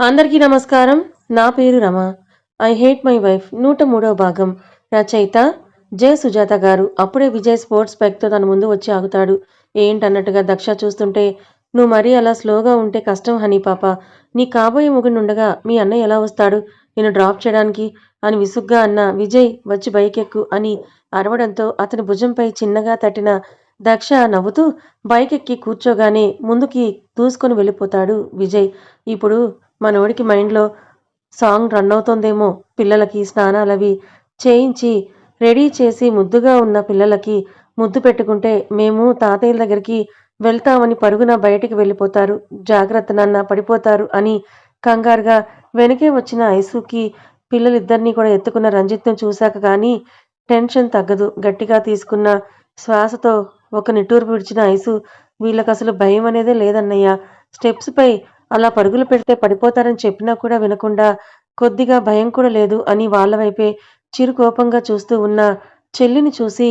అందరికీ నమస్కారం. నా పేరు Rama. I hate my wife నూట మూడవ భాగం. రచయిత జయ సుజాత గారు అప్పుడే విజయ్ స్పోర్ట్స్ బ్యాగ్తో తన ముందు వచ్చి ఆగుతాడు. ఏంటన్నట్టుగా దక్ష చూస్తుంటే నువ్వు మరీ అలా స్లోగా ఉంటే కష్టం హనీ పాప. నీ కాబోయే ఉండగా మీ అన్నయ్య ఎలా వస్తాడు? నేను డ్రాప్ చేయడానికి? అని విసుగ్గా అన్న విజయ్ వచ్చి బైక్ ఎక్కు అని అరవడంతో అతని భుజంపై చిన్నగా తట్టిన దక్ష నవ్వుతూ బైక్ ఎక్కి కూర్చోగానే ముందుకి దూసుకొని వెళ్ళిపోతాడు విజయ్. ఇప్పుడు మనోడికి మైండ్లో సాంగ్ రన్ అవుతోందేమో. పిల్లలకి స్నానాలవి చేయించి రెడీ చేసి ముద్దుగా ఉన్న పిల్లలకి ముద్దు పెట్టుకుంటే మేము తాతయ్యల దగ్గరికి వెళ్తామని పరుగున బయటికి వెళ్ళిపోతారు. జాగ్రత్త నాన్న పడిపోతారు అని కంగారుగా వెనకే వచ్చిన ఐసుకి పిల్లలిద్దరినీ కూడా ఎత్తుకున్న రంజిత్ను చూశాక కానీ టెన్షన్ తగ్గదు. గట్టిగా తీసుకున్న శ్వాసతో ఒక నిట్టూర్పు విడిచిన ఐసు వీళ్ళకసలు భయం అనేదే లేదన్నయ్య. స్టెప్స్పై అలా పరుగులు పెడితే పడిపోతారని చెప్పినా కూడా వినకుండా కొద్దిగా భయం కూడా లేదు అని వాళ్ళ వైపే చిరుకోపంగా చూస్తూ ఉన్న చెల్లిని చూసి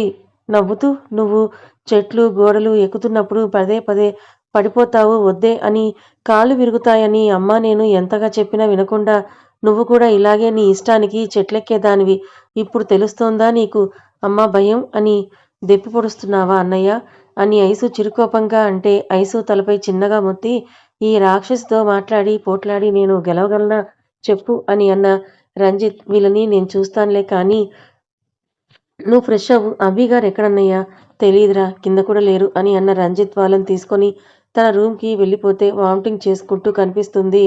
నవ్వుతూ నువ్వు చెట్లు గోడలు ఎక్కుతున్నప్పుడు పదే పదే పడిపోతావు వద్దే అని కాలు విరుగుతాయని అమ్మ నేను ఎంతగా చెప్పినా వినకుండా నువ్వు కూడా ఇలాగే నీ ఇష్టానికి చెట్లెక్కేదానివి. ఇప్పుడు తెలుస్తోందా నీకు? అమ్మ భయం అని దెప్పి పొడుస్తున్నావా అన్నయ్య? అని ఐసు చిరుకోపంగా అంటే ఐసు తలపై చిన్నగా మొత్తి ఈ రాక్షసితో మాట్లాడి పోట్లాడి నేను గెలవగలనా చెప్పు అని అన్న రంజిత్ వీళ్ళని నేను చూస్తానులే కానీ నువ్వు ఫ్రెష్ అవ్వు. అభి గారు ఎక్కడన్నయ్యా? తెలియదురా కింద కూడా లేరు అని అన్న రంజిత్ వాళ్ళని తీసుకొని తన రూమ్కి వెళ్ళిపోతే వామిటింగ్ చేసుకుంటూ కనిపిస్తుంది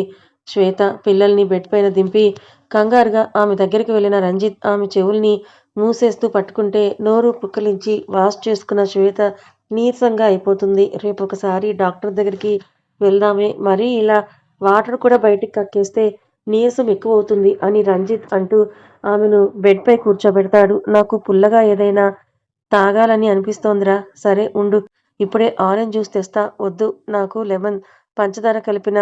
శ్వేత. పిల్లల్ని బెడ్ పైన దింపి కంగారుగా ఆమె దగ్గరికి వెళ్ళిన రంజిత్ ఆమె చెవుల్ని మూసేస్తూ పట్టుకుంటే నోరు పుక్కలించి వాష్ చేసుకున్న శ్వేత నీరసంగా అయిపోతుంది. రేపు ఒకసారి డాక్టర్ దగ్గరికి వెళ్దామే. మరీ ఇలా వాటర్ కూడా బయటికి కక్కేస్తే నీరసం ఎక్కువ అవుతుంది అని రంజిత్ అంటూ ఆమెను బెడ్పై కూర్చోబెడతాడు. నాకు పుల్లగా ఏదైనా తాగాలని అనిపిస్తోందిరా. సరే ఉండు. ఇప్పుడే ఆరెంజ్ జ్యూస్ తెస్తా. వద్దు నాకు లెమన్ పంచదార కలిపిన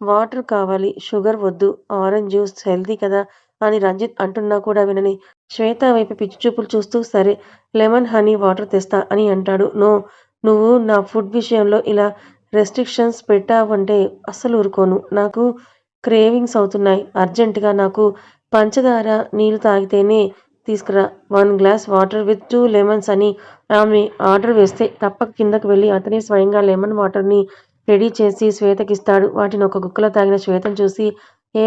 వాటర్ కావాలి. షుగర్ వద్దు ఆరెంజ్ జ్యూస్ హెల్దీ కదా అని రంజిత్ అంటున్నా కూడా వినని. శ్వేత వైపు పిచ్చి చూపులు చూస్తూ సరే లెమన్ హనీ వాటర్ తెస్తా అని అంటాడు. నో నువ్వు నా ఫుడ్ విషయంలో ఇలా రెస్ట్రిక్షన్స్ పెట్టావంటే అస్సలు ఊరుకోను. నాకు క్రేవింగ్స్ అవుతున్నాయి. అర్జెంటుగా నాకు పంచదార నీళ్ళు తాగితేనే తీసుకురా. One glass water with two lemons అని ఆమె ఆర్డర్ వేస్తే తప్పక కిందకు వెళ్ళి అతనే స్వయంగా లెమన్ వాటర్ని రెడీ చేసి శ్వేతకిస్తాడు. వాటిని ఒక గుక్కలో తాగిన శ్వేతను చూసి ఏ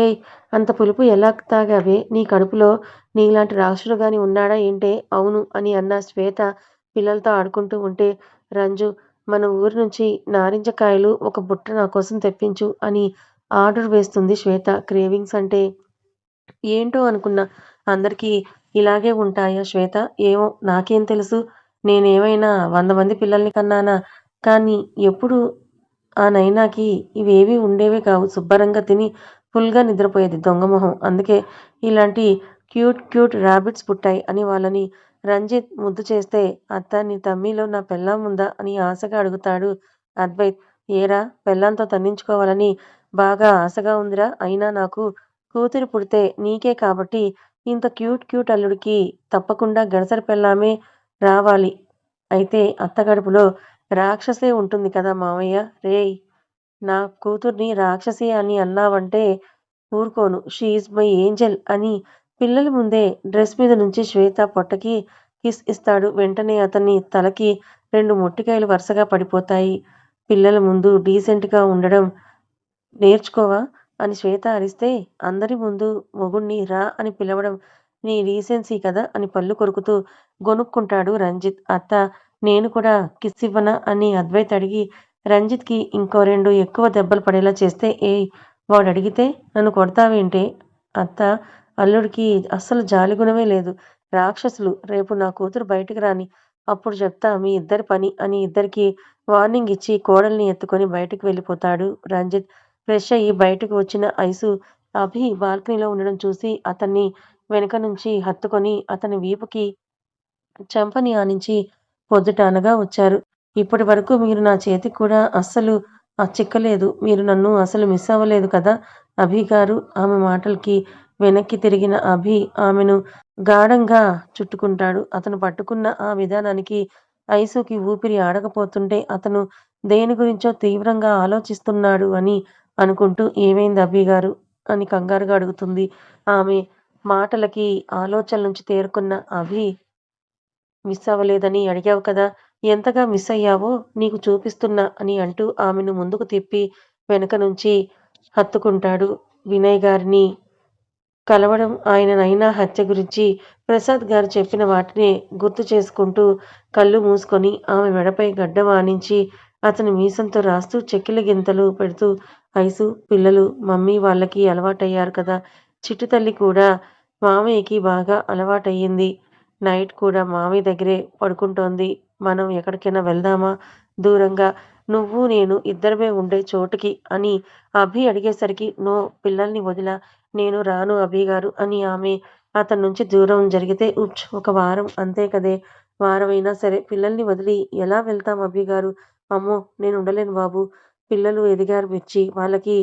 అంత పులుపు ఎలా తాగావే? నీ కడుపులో నీలాంటి రాక్షసుడు గాని ఉన్నాడా ఏంటే? అవును అని అన్న శ్వేత పిల్లలతో ఆడుకుంటూ ఉంటే రంజు మన ఊరి నుంచి నారింజ కాయలు ఒక బుట్ట నా కోసం తెప్పించు అని ఆర్డర్ వేస్తుంది శ్వేత. క్రేవింగ్స్ అంటే ఏంటో అనుకున్నా అందరికీ ఇలాగే ఉంటాయా శ్వేత? ఏమో నాకేం తెలుసు. నేనేమైనా వంద మంది పిల్లల్ని కన్నానా? కానీ ఎప్పుడు ఆ నైనాకి ఇవేవీ ఉండేవే కావు. శుభ్రంగా తిని ఫుల్గా నిద్రపోయేది దొంగమొహం అందుకే ఇలాంటి క్యూట్ క్యూట్ ర్యాబిట్స్ పుట్టాయి అని వాళ్ళని రంజిత్ ముద్దు చేస్తే అత్త నీ తమ్మిలో నా పెళ్ళాం ఉందా అని ఆశగా అడుగుతాడు అద్వైత్. ఏరా పెళ్ళాంతో తన్నించుకోవాలని బాగా ఆశగా ఉందిరా అయినా నాకు కూతురు పుడితే నీకే కాబట్టి ఇంత క్యూట్ క్యూట్ అల్లుడికి తప్పకుండా గడసరి పెళ్ళామే రావాలి. అయితే అత్త గడుపులో రాక్షసే ఉంటుంది కదా మావయ్య. రేయ్ నా కూతుర్ని రాక్షసి అని అన్నావంటే ఊరుకోను. షీఈ్ మై ఏంజల్ అని పిల్లల ముందే డ్రెస్ మీద నుంచి శ్వేత పొట్టకి కిస్ ఇస్తాడు. వెంటనే అతన్ని తలకి రెండు మొట్టికాయలు వరుసగా పడిపోతాయి. పిల్లల ముందు డీసెంట్గా ఉండడం నేర్చుకోవా? అని శ్వేత అరిస్తే అందరి ముందు మొగుణ్ణి రా అని పిలవడం నీ డీసెన్సీ కదా అని పళ్ళు కొరుకుతూ గొనుక్కుంటాడు రంజిత్. అత్త నేను కూడా కిస్ ఇవ్వనా? అని అద్వైత్ అడిగి రంజిత్కి ఇంకో రెండు ఎక్కువ దెబ్బలు పడేలా చేస్తే ఏయ్ వాడు అడిగితే నన్ను కొడతావేంటే? అత్త అల్లుడికి అస్సలు జాలిగుణమే లేదు. రాక్షసులు రేపు నా కూతురు బయటికి రాని అప్పుడు చెప్తా మీ ఇద్దరి పని అని ఇద్దరికి వార్నింగ్ ఇచ్చి కోడల్ని ఎత్తుకొని బయటకు వెళ్ళిపోతాడు రంజిత్. ఫ్రెష్ అయ్యి బయటకు వచ్చిన ఐసు అభి బాల్కనీలో ఉండడం చూసి అతన్ని వెనక నుంచి హత్తుకొని అతని వీపుకి చెంపని ఆనించి పొద్దుటానగా వచ్చారు. ఇప్పటి వరకు మీరు నా చేతికి కూడా అస్సలు చిక్కలేదు. మీరు నన్ను అసలు మిస్ అవ్వలేదు కదా అభి గారు. ఆమె మాటలకి వెనక్కి తిరిగిన అభి ఆమెను గాఢంగా చుట్టుకుంటాడు అతను పట్టుకున్న ఆ విధానానికి ఐసుకి ఊపిరి ఆడకపోతుంటే అతను దేని గురించో తీవ్రంగా ఆలోచిస్తున్నాడు అని అనుకుంటూ ఏమైంది అభి గారు అని కంగారుగా అడుగుతుంది. ఆమె మాటలకి ఆలోచన నుంచి తేరుకున్న అభి మిస్ అవ్వలేదని అడిగావు కదా! ఎంతగా మిస్ అయ్యావో నీకు చూపిస్తున్నా అని అంటూ ఆమెను ముందుకు తిప్పి వెనక నుంచి హత్తుకుంటాడు. వినయ్ గారిని కలవడం, ఆయన నైనా హత్య గురించి ప్రసాద్ గారు చెప్పిన వాటినే గుర్తు చేసుకుంటూ కళ్ళు మూసుకొని ఆమె మెడపై గడ్డ వాణించి అతని మీసంతో రాస్తూ చెక్కిల గింతలు పెడుతూ ఐసు పిల్లలు మమ్మీ వాళ్ళకి అలవాటయ్యారు కదా! చిట్టు తల్లి కూడా మామయ్యకి బాగా అలవాటయ్యింది. నైట్ కూడా మామయ్య దగ్గరే పడుకుంటోంది. మనం ఎక్కడికైనా వెళ్దామా? దూరంగా నువ్వు నేను ఇద్దరమే ఉండే చోటుకి అని అభి అడిగేసరికి నో పిల్లల్ని వదిలా నేను రాను అభిగారు అని ఆమె అతన్నుంచి దూరం జరిగితే ఉచ్ ఒక వారం అంతే కదే. వారమైనా సరే పిల్లల్ని వదిలి ఎలా వెళ్తాం అభిగారు అమ్మో నేను ఉండలేను బాబు. పిల్లలు ఎదిగారు మిర్చి. వాళ్ళకి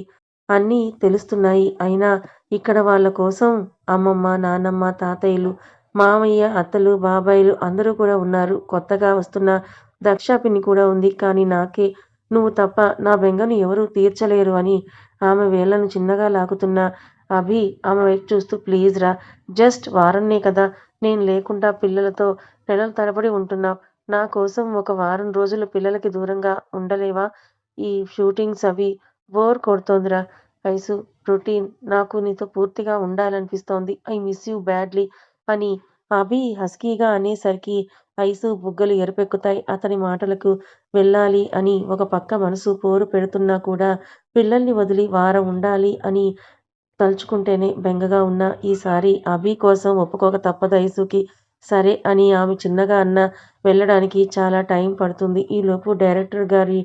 అన్నీ తెలుస్తున్నాయి. అయినా ఇక్కడ వాళ్ళ కోసం అమ్మమ్మ నాన్నమ్మ తాతయ్యలు మామయ్య అత్తలు బాబాయిలు అందరూ కూడా ఉన్నారు. కొత్తగా వస్తున్న దక్ష పిన్ని కూడా ఉంది. కానీ నాకే నువ్వు తప్ప నా బెంగను ఎవరూ తీర్చలేరు అని ఆమె వేళ్ళను చిన్నగా లాగుతున్న అభి ఆమె వైపు చూస్తూ ప్లీజ్ రా జస్ట్ వారంనే కదా నేను లేకుండా పిల్లలతో నెలల తరబడి ఉంటున్నావు నా కోసం ఒక వారం రోజులు పిల్లలకి దూరంగా ఉండలేవా? ఈ షూటింగ్స్ అవి బోర్ కొడుతోందిరా ఐసు రొటీన్ నాకు నీతో పూర్తిగా ఉండాలనిపిస్తోంది. ఐ మిస్ యూ బ్యాడ్లీ అని అభి హస్కీగా అనేసరికి ఐసు బుగ్గలు ఎరుపెక్కుతాయి. అతని మాటలకు వెళ్ళాలి అని ఒక పక్క మనసు పోరు పెడుతున్నా కూడా పిల్లల్ని వదిలి వారం ఉండాలి అని తలుచుకుంటేనే బెంగగా ఉన్న ఈసారి అభి కోసం ఒప్పుకోక తప్పదు ఐసుకి. సరే అని ఆమె చిన్నగా అన్న వెళ్ళడానికి చాలా టైం పడుతుంది. ఈలోపు డైరెక్టర్ గారి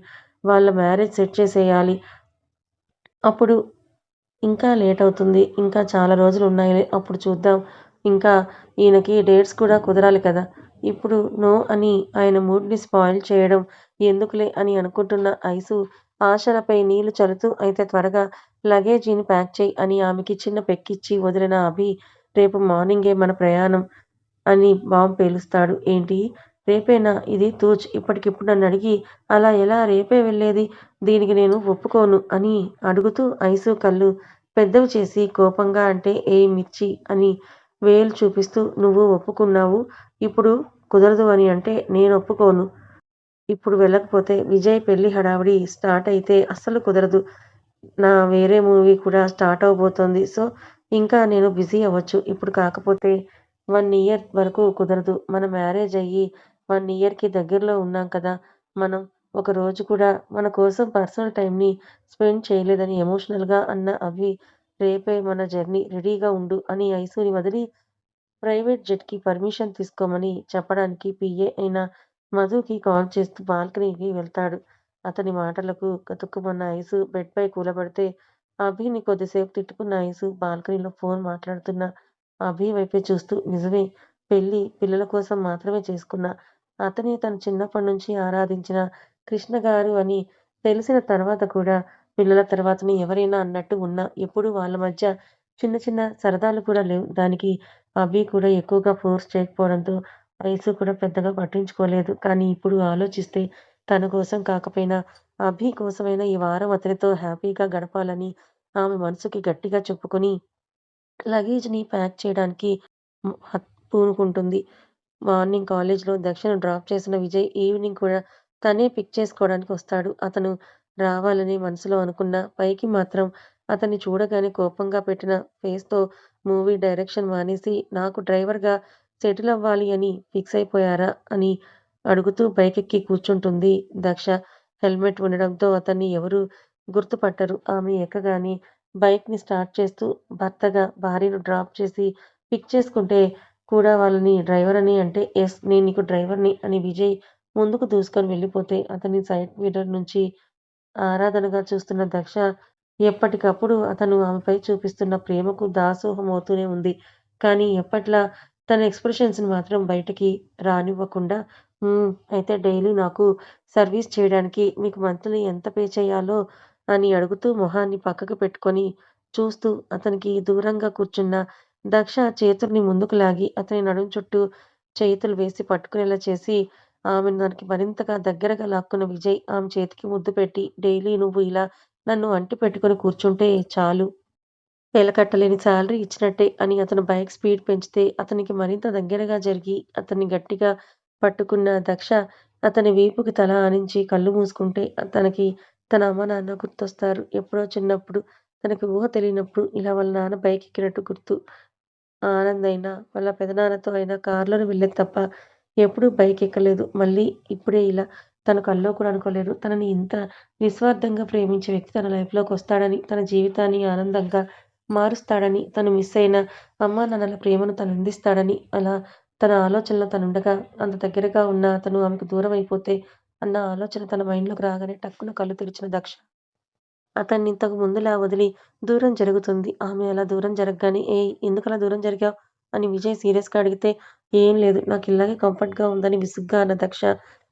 వాళ్ళ మ్యారేజ్ సెట్ చేసేయాలి. అప్పుడు ఇంకా లేట్ అవుతుంది. ఇంకా చాలా రోజులు ఉన్నాయి అప్పుడు చూద్దాం. ఇంకా ఈయనకి డేట్స్ కూడా కుదరాలి కదా. ఇప్పుడు నో అని ఆయన మూడ్ని స్పాయిల్ చేయడం ఎందుకులే అని అనుకుంటున్న ఐసు ఆశలపై నీళ్ళు చల్లుతూ అయితే త్వరగా లగేజీని ప్యాక్ చేయి అని ఆమెకి చిన్న పెక్కిచ్చి వదిలిన అభి రేపు మార్నింగే మన ప్రయాణం అని బాంబు పేలుస్తాడు. ఏంటి? రేపేనా? ఇది తూచ్ ఇప్పటికిప్పుడు నన్ను అడిగి అలా ఎలా రేపే వెళ్ళేది? దీనికి నేను ఒప్పుకోను అని అడుగుతూ ఐసు కళ్ళు పెద్దవి చేసి కోపంగా అంటే ఏ మిర్చి అని వేలు చూపిస్తూ నువ్వు ఒప్పుకున్నావు. ఇప్పుడు కుదరదు అని అంటే నేను ఒప్పుకోను ఇప్పుడు వెళ్ళకపోతే విజయ్ పెళ్ళి హడావిడి స్టార్ట్ అయితే అస్సలు కుదరదు. నా వేరే మూవీ కూడా స్టార్ట్ అవబోతోంది. సో, ఇంకా నేను బిజీ అవ్వచ్చు. ఇప్పుడు కాకపోతే వన్ ఇయర్ వరకు కుదరదు. మన మ్యారేజ్ అయ్యి వన్ ఇయర్‌కి దగ్గరలో ఉన్నాం కదా! మనం ఒక రోజు కూడా మన కోసం పర్సనల్ టైమ్‌ని స్పెండ్ చేయలేదని ఎమోషనల్‌గా అన్న అభి రేపే మన జర్నీ రెడీగా ఉండు అని ఐసుని వదిలి ప్రైవేట్ జెట్‌కి పర్మిషన్ తీసుకోమని చెప్పడానికి పీఏ అయిన మధుకి కాల్ చేస్తూ బాల్కనీకి వెళ్తాడు. అతని మాటలకు కతుక్కుమన్న ఐసు బెడ్‌పై కూలబడితే అభిని కొద్దిసేపు తిట్టుకున్న ఐసు బాల్కనీలో ఫోన్ మాట్లాడుతున్న అభి వైపే చూస్తూ నిజమే పెళ్ళి పిల్లల కోసం మాత్రమే చేసుకున్న అతని తను చిన్నప్పటి నుంచి ఆరాధించిన కృష్ణగారు అని తెలిసిన తర్వాత కూడా పిల్లల తర్వాతనే ఎవరైనా అన్నట్టు ఉన్నా ఎప్పుడూ వాళ్ళ మధ్య చిన్న చిన్న సరదాలు కూడా లేవు. దానికి అభి కూడా ఎక్కువగా ఫోర్స్ చేయకపోవడంతో ఐసు కూడా పెద్దగా పట్టించుకోలేదు. కానీ ఇప్పుడు ఆలోచిస్తే తన కోసం కాకపోయినా అభి కోసమైనా ఈ వారం అతనితో హ్యాపీగా గడపాలని ఆమె మనసుకి గట్టిగా చెప్పుకుని లగేజ్‌ని ప్యాక్ చేయడానికి పూనుకుంటుంది. మార్నింగ్ కాలేజ్‌లో దక్షిణ డ్రాప్ చేసిన విజయ్ ఈవినింగ్ కూడా తనే పిక్ చేసుకోవడానికి వస్తాడు. అతను రావాలని మనసులో అనుకున్న పైకి మాత్రం అతన్ని చూడగానే కోపంగా పెట్టిన ఫేస్‌తో మూవీ డైరెక్షన్ మానేసి నాకు డ్రైవర్‌గా సెటిల్ అవ్వాలి అని ఫిక్స్ అయిపోయారా? అని అడుగుతూ బైకెక్కి కూర్చుంటుంది దక్ష. హెల్మెట్ ఉండడంతో అతన్ని ఎవరూ గుర్తుపట్టరు. ఆమె ఎక్కగానే బైక్‌ని స్టార్ట్ చేస్తూ భర్తగా భార్యను డ్రాప్ చేసి పిక్ చేసుకుంటే కూడా వాళ్ళని డ్రైవర్ అని అంటే ఎస్ నేను నీకు డ్రైవర్‌ని అని విజయ్ ముందుకు దూసుకొని వెళ్ళిపోతే అతని సైడ్ మిర్రర్ నుంచి ఆరాధనగా చూస్తున్న దక్ష ఎప్పటికప్పుడు అతను ఆమెపై చూపిస్తున్న ప్రేమకు దాసోహమవుతూనే ఉంది. కానీ ఎప్పట్లా తన ఎక్స్‌ప్రెషన్స్‌ని మాత్రం బయటికి రానివ్వకుండా హ్మ్. అయితే డైలీ నాకు సర్వీస్ చేయడానికి మీకు మంత్లీ ఎంత పే చేయాలో అని అడుగుతూ మొహాన్ని పక్కకు పెట్టుకొని చూస్తూ అతనికి దూరంగా కూర్చున్న దక్ష చేతుల్ని ముందుకు లాగి అతని నడుం చుట్టూ చేతులు వేసి పట్టుకునేలా చేసి ఆమెను దానికి మరింతగా దగ్గరగా లాక్కున్న విజయ్ ఆమె చేతికి ముద్దు పెట్టి డైలీ నువ్వు ఇలా నన్ను అంటి పెట్టుకొని కూర్చుంటే చాలు వెలకట్టలేని శాలరీ ఇచ్చినట్టే అని అతను బైక్ స్పీడ్ పెంచితే అతనికి మరింత దగ్గరగా జరిగి అతన్ని గట్టిగా పట్టుకున్న దక్ష అతని వీపుకి తల ఆనించి కళ్ళు మూసుకుంటే తనకి తన అమ్మ నాన్న గుర్తొస్తారు. ఎప్పుడో చిన్నప్పుడు తనకి ఊహ తెలియనప్పుడు ఇలా వాళ్ళ నాన్న బైక్ ఎక్కినట్టు గుర్తు. ఆనంద్ అయినా, వాళ్ళ పెదనాన్నతో అయినా కారులోనే వెళ్ళేది తప్ప ఎప్పుడూ బైక్ ఎక్కలేదు. మళ్ళీ ఇప్పుడే ఇలా తన కల్లో కూడా అనుకోలేదు. తనని ఇంత నిస్వార్థంగా ప్రేమించే వ్యక్తి తన లైఫ్‌లోకి వస్తాడని, తన జీవితాన్ని ఆనందంగా మారుస్తాడని, తను మిస్ అయిన అమ్మానాన్నల ప్రేమను తను అందిస్తాడని, అలా తన ఆలోచనలో తనుండగా అంత దగ్గరగా ఉన్న అతను ఆమెకు దూరం అయిపోతే అన్న ఆలోచన తన మైండ్‌లోకి రాగానే టక్కున కళ్ళు తెరిచిన దక్ష అతన్ని ఇంతకు ముందులా వదిలి దూరం జరుగుతుంది. ఆమె అలా దూరం జరగగానే ఏ ఎందుకలా దూరం జరిగావ్? అని విజయ్ సీరియస్‌గా అడిగితే ఏం లేదు. నాకు ఇలాగే కంఫర్ట్‌గా ఉందని విసుగ్గా అన్న దక్ష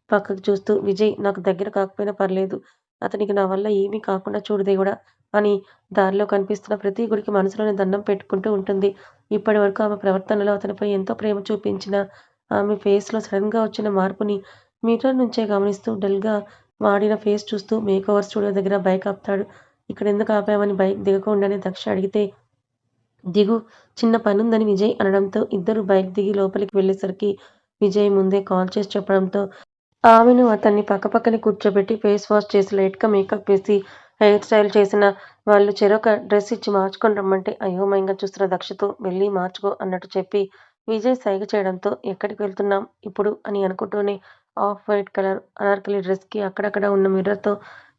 పక్కకు చూస్తూ విజయ్ నాకు దగ్గర కాకపోయినా పర్లేదు. అతనికి నా వల్ల ఏమీ కాకుండా చూడదే కూడా అని దారిలో కనిపిస్తున్న ప్రతి గుడికి మనసులోనే దండం పెట్టుకుంటూ ఉంటుంది. ఇప్పటివరకు ఆమె ప్రవర్తనలో అతనిపై ఎంతో ప్రేమ చూపించిన ఆమె ఫేస్‌లో సడన్గా వచ్చిన మార్పుని మీటర్ నుంచే గమనిస్తూ డల్‌గా వాడిన ఫేస్ చూస్తూ మేకోవర్ స్టూడియో దగ్గర బైక్ ఆపుతాడు. ఇక్కడెందుకు ఆపామని బైక్ దిగకుండానే దక్ష అడిగితే దిగు చిన్న పనుందని విజయ్ అనడంతో ఇద్దరు బైక్ దిగి లోపలికి వెళ్ళేసరికి విజయ్ ముందే కాల్ చేసి చెప్పడంతో ఆమెను అతన్ని పక్కపక్కనే కూర్చోబెట్టి ఫేస్ వాష్ చేసి లైట్‌గా మేకప్ వేసి హెయిర్ స్టైల్ చేసిన వాళ్ళు చెరొక డ్రెస్ ఇచ్చి మార్చుకొని రమ్మంటే అయోమయంగా చూస్తున్న దక్షతో వెళ్ళి మార్చుకో అన్నట్టు చెప్పి విజయ్ సైగ చేయడంతో ఎక్కడికి వెళ్తున్నాం ఇప్పుడు అని అనుకుంటూనే ఆఫ్ వైట్ కలర్ అనార్కలి డ్రెస్‌కి అక్కడక్కడ ఉన్న మిర్రర్‌తో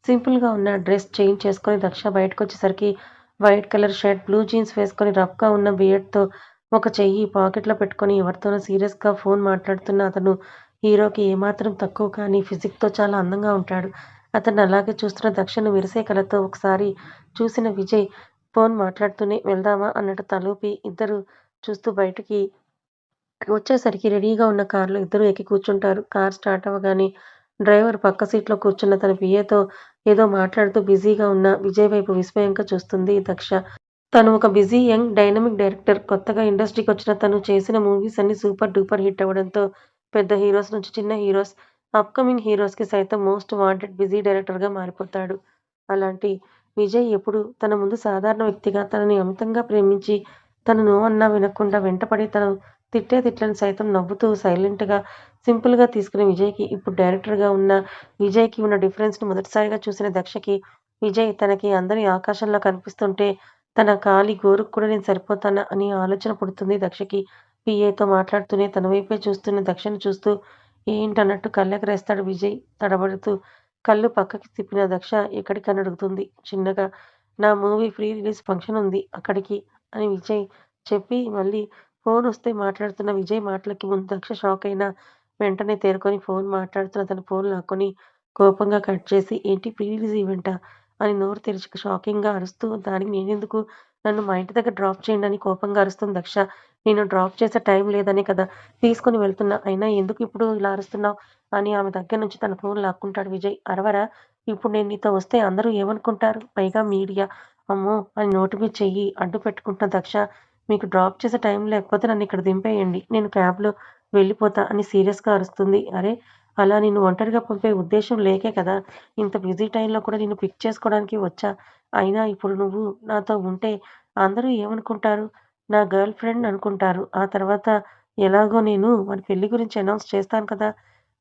సింపుల్‌గా ఉన్న డ్రెస్ చేంజ్ చేసుకొని Daksha బయటకొచ్చేసరికి white colour shirt, blue jeans వేసుకొని రఫ్‌గా ఉన్న బియర్డ్‌తో ఒక చెయ్యి పాకెట్‌లో పెట్టుకొని ఎవరితోనో సీరియస్‌గా ఫోన్ మాట్లాడుతున్న అతను హీరోకి ఏమాత్రం తక్కువ కానీ ఫిజిక్‌తో చాలా అందంగా ఉంటాడు. అతన్ని అలాగే చూస్తున్న దక్షను విరిసే కళ్ళతో ఒకసారి చూసిన విజయ్ ఫోన్ మాట్లాడుతూనే వెళ్దామా అన్నట్టు తలూపి ఇద్దరు చూస్తూ బయటికి వచ్చేసరికి రెడీగా ఉన్న కారులో ఇద్దరు ఎక్కి కూర్చుంటారు. కార్ స్టార్ట్ అవ్వగానే డ్రైవర్ పక్క సీట్లో కూర్చున్న తన పిఏతో ఏదో మాట్లాడుతూ బిజీగా ఉన్న విజయ్ వైపు విస్మయంగా చూస్తుంది దక్ష. తను ఒక బిజీ యంగ్ డైనమిక్ డైరెక్టర్. కొత్తగా ఇండస్ట్రీకొచ్చిన తను చేసిన మూవీస్ అన్ని సూపర్ డూపర్ హిట్ అవ్వడంతో పెద్ద హీరోస్ నుంచి చిన్న హీరోస్, అప్‌కమింగ్ హీరోస్‌కి సైతం మోస్ట్ వాంటెడ్ బిజీ డైరెక్టర్‌గా మారిపోతాడు. అలాంటి విజయ్ ఎప్పుడు తన ముందు సాధారణ వ్యక్తిగా, తనని అమితంగా ప్రేమించి, తను నో అన్నా వినకుండా వెంటపడి తను తిట్టే తిట్లను సైతం నవ్వుతూ సైలెంట్‌గా, సింపుల్‌గా తీసుకునే విజయ్‌కి ఇప్పుడు డైరెక్టర్‌గా ఉన్న విజయ్‌కి ఉన్న డిఫరెన్స్‌ని మొదటిసారిగా చూసిన దక్షకి విజయ్ తనకి అందరి ఆకాశంలో కనిపిస్తుంటే తన కాలి గోరుకు కూడా నేను సరిపోతానా అని ఆలోచన పుడుతుంది దక్షకి. పిఏతో మాట్లాడుతూనే తన వైపే చూస్తున్న దక్షను చూస్తూ ఏంటన్నట్టు కళ్ళెగరేస్తాడు విజయ్ తడబడుతూ. కళ్ళు పక్కకి తిప్పిన దక్ష ఎక్కడికని అడుగుతుంది చిన్నగా. నా మూవీ ప్రీ రిలీజ్ ఫంక్షన్ ఉంది అక్కడికి అని విజయ్ చెప్పి మళ్ళీ ఫోన్ వస్తే మాట్లాడుతున్న విజయ్ మాటలకి ముందు దక్ష షాక్ అయినా వెంటనే తేరుకొని ఫోన్ మాట్లాడుతున్న తన ఫోన్ లాక్కొని కోపంగా కట్ చేసి ఏంటి ప్రీ రిలీజ్ ఈవెంటా? అని నోరు తెరిచి షాకింగ్‌గా అరుస్తూ దానికి నేనెందుకు? నన్ను మా ఇంటి దగ్గర డ్రాప్ చేయండి అని కోపంగా అరుస్తుంది దక్ష. నేను డ్రాప్ చేసే టైం లేదనే కదా తీసుకుని వెళ్తున్నా. అయినా ఎందుకు ఇప్పుడు ఇలా అరుస్తున్నావు అని ఆమె దగ్గర నుంచి తన ఫోన్ లాక్కుంటాడు విజయ్. అరవరా? ఇప్పుడు నేను నీతో వస్తే అందరూ ఏమనుకుంటారు? పైగా మీడియా. అమ్మో! అని నోటి మీద చెయ్యి అడ్డు పెట్టుకుంటున్న దక్ష మీకు డ్రాప్ చేసే టైం లేకపోతే నన్ను ఇక్కడ దింపేయండి. నేను క్యాబ్‌లో వెళ్ళిపోతా అని సీరియస్‌గా అరుస్తుంది. అరే అలా నిన్ను ఒంటరిగా పంపే ఉద్దేశం లేకే కదా ఇంత బిజీ టైంలో కూడా నిన్ను పిక్ చేసుకోవడానికి వచ్చా. అయినా ఇప్పుడు నువ్వు నాతో ఉంటే అందరూ ఏమనుకుంటారు? నా గర్ల్ ఫ్రెండ్ అనుకుంటారు. ఆ తర్వాత ఎలాగో నేను మన పెళ్ళి గురించి అనౌన్స్ చేస్తాను కదా!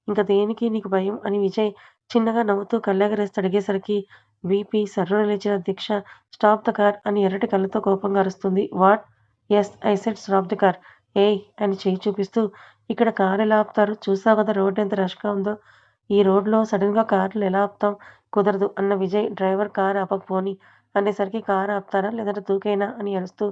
ఇంక దేనికి నీకు భయం? అని విజయ్ చిన్నగా నవ్వుతూ కళ్ళగరేసి అడిగేసరికి బీపీ సర్రున లేచిన దీక్ష స్టాప్ ద కార్ అని ఎర్రటి కళ్ళతో కోపంగా అరుస్తుంది. What? Yes I said stop the car. ఏయ్! అని చేయి చూపిస్తూ ఇక్కడ కార్ ఎలా ఆపుతారు? చూసావు కదా రోడ్డు ఎంత రష్‌గా ఉందో. ఈ రోడ్‌లో సడన్గా కార్లు ఎలా ఆపుతాం? కుదరదు అన్న విజయ్ డ్రైవర్ కారు ఆపకపోని అనేసరికి కారు ఆపుతారా లేదంటే తూకైనా అని అరుస్తూ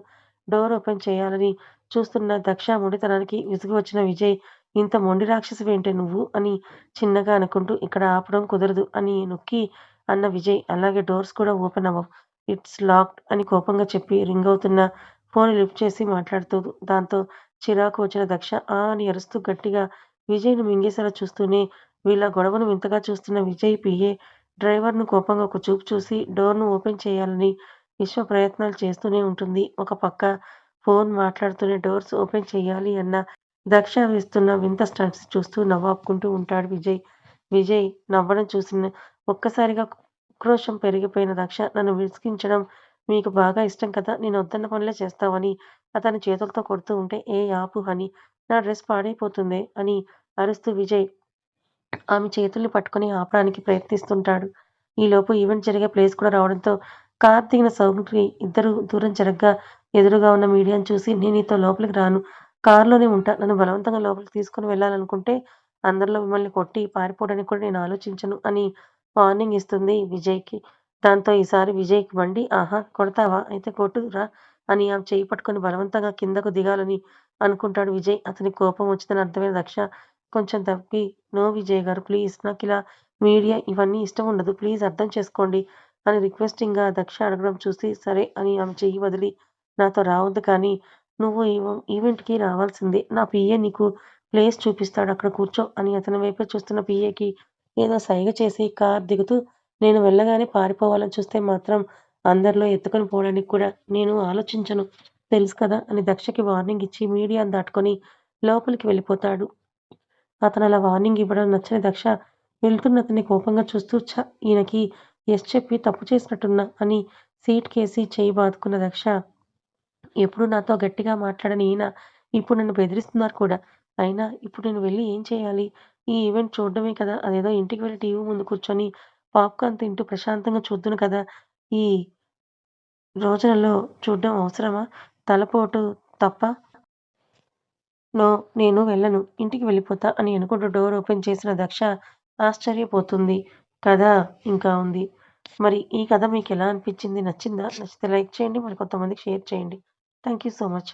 డోర్ ఓపెన్ చేయాలని చూస్తున్న దక్ష మొండితనానికి విసుగు వచ్చిన విజయ్ ఇంత మొండి రాక్షసివేంటే నువ్వు? అని చిన్నగా అనుకుంటూ ఇక్కడ ఆపడం కుదరదు అని నొక్కి అన్న విజయ్ అలాగే డోర్స్ కూడా ఓపెన్ అవ్వవు. ఇట్స్ లాక్డ్ అని కోపంగా చెప్పి రింగ్ అవుతున్న ఫోన్ లిఫ్ట్ చేసి మాట్లాడుతూ దాంతో చిరాకు వచ్చిన దక్ష ఆ అని అరుస్తూ గట్టిగా విజయ్ను మింగేసేలా చూస్తూనే వీళ్ళ గొడవను వింతగా చూస్తున్న విజయ్ పిఏ డ్రైవర్‌ను కోపంగా ఒక చూపు చూసి డోర్‌ను ఓపెన్ చేయాలని విశ్వ ప్రయత్నాలు చేస్తూనే ఉంటుంది. ఒక పక్క ఫోన్ మాట్లాడుతూనే డోర్స్ ఓపెన్ చేయాలి అన్న దక్ష వేస్తున్న వింత స్టంట్స్ చూస్తూ నవ్వాపుకుంటూ ఉంటాడు విజయ్. విజయ్ నవ్వడం చూసిన ఒక్కసారిగా ఉక్రోషం పెరిగిపోయిన దక్ష నన్ను విసిగించడం మీకు బాగా ఇష్టం కదా నేను వద్దన్న పనులే చేస్తావని అతని చేతులతో కొడుతూ ఉంటే ఏ ఆపు అని నా డ్రెస్ పాడైపోతుందే అని అరుస్తూ విజయ్ ఆమె చేతుల్ని పట్టుకొని ఆపడానికి ప్రయత్నిస్తుంటాడు. ఈలోపు ఈవెంట్ జరిగే ప్లేస్ కూడా రావడంతో కార్ దిగిన సౌకర్య ఇద్దరు దూరం జరగ్గా ఎదురుగా ఉన్న మీడియాను చూసి నేను నీతో లోపలికి రాను. కారులోనే ఉంటా. నన్ను బలవంతంగా లోపలికి తీసుకుని వెళ్ళాలనుకుంటే అందరిలో మిమ్మల్ని కొట్టి పారిపోవడానికి కూడా నేను ఆలోచించను అని వార్నింగ్ ఇస్తుంది విజయ్కి. దాంతో ఈసారి విజయ్కి బండి ఆహా కొడతావా? అయితే కొట్టురా అని ఆమె చేయి పట్టుకొని బలవంతంగా కిందకు దిగాలని అనుకుంటాడు విజయ్. అతని కోపం వచ్చిందని అర్థమైన దక్ష కొంచెం తప్పి నో విజయ్ గారు ప్లీజ్ నాకు ఇలా మీడియా ఇవన్నీ ఇష్టం ఉండదు ప్లీజ్ అర్థం చేసుకోండి అని రిక్వెస్టింగ్గా దక్ష అడగడం చూసి సరే అని ఆమె చెయ్యి వదిలి నాతో రావద్దు కానీ నువ్వు ఈవెంట్కి రావాల్సిందే. నా పిఏ నీకు ప్లేస్ చూపిస్తాడు అక్కడ కూర్చో అని అతని వైపే చూస్తున్న పిఏకి ఏదో సైగ చేసి కార్ దిగుతూ నేను వెళ్ళగానే పారిపోవాలని చూస్తే మాత్రం అందరిలో ఎత్తుకొని పోవడానికి కూడా నేను ఆలోచించను. తెలుసు కదా? అని దక్షకి వార్నింగ్ ఇచ్చి మీడియాను దాటుకొని లోపలికి వెళ్ళిపోతాడు. అతను అలా వార్నింగ్ ఇవ్వడం నచ్చని దక్ష వెళ్తున్న అతన్ని కోపంగా చూస్తూ చ ఈయనకి ఎస్ చెప్పి తప్పు చేసినట్టున్నా అని సీట్ కేసి చేయి బాదుకున్న దక్ష ఎప్పుడు నాతో గట్టిగా మాట్లాడని ఈయన ఇప్పుడు నన్ను బెదిరిస్తున్నారు కూడా. అయినా ఇప్పుడు నేను వెళ్ళి ఏం చేయాలి? ఈ ఈవెంట్ చూడడమే కదా? అదేదో ఇంటికి వెళ్ళి టీవీ ముందు కూర్చొని పాప్కార్న్ తింటూ ప్రశాంతంగా చూద్దును కదా! ఈ రోజులలో చూడడం అవసరమా? తలపోటు తప్ప? నో నేను వెళ్ళను. ఇంటికి వెళ్ళిపోతా అని అనుకుంటూ డోర్ ఓపెన్ చేసిన దక్ష ఆశ్చర్యపోతుంది. కథ ఇంకా ఉంది. మరి ఈ కథ మీకు ఎలా అనిపించింది? నచ్చిందా? నచ్చితే లైక్ చేయండి. మరి కొంతమందికి షేర్ చేయండి. Thank you so much.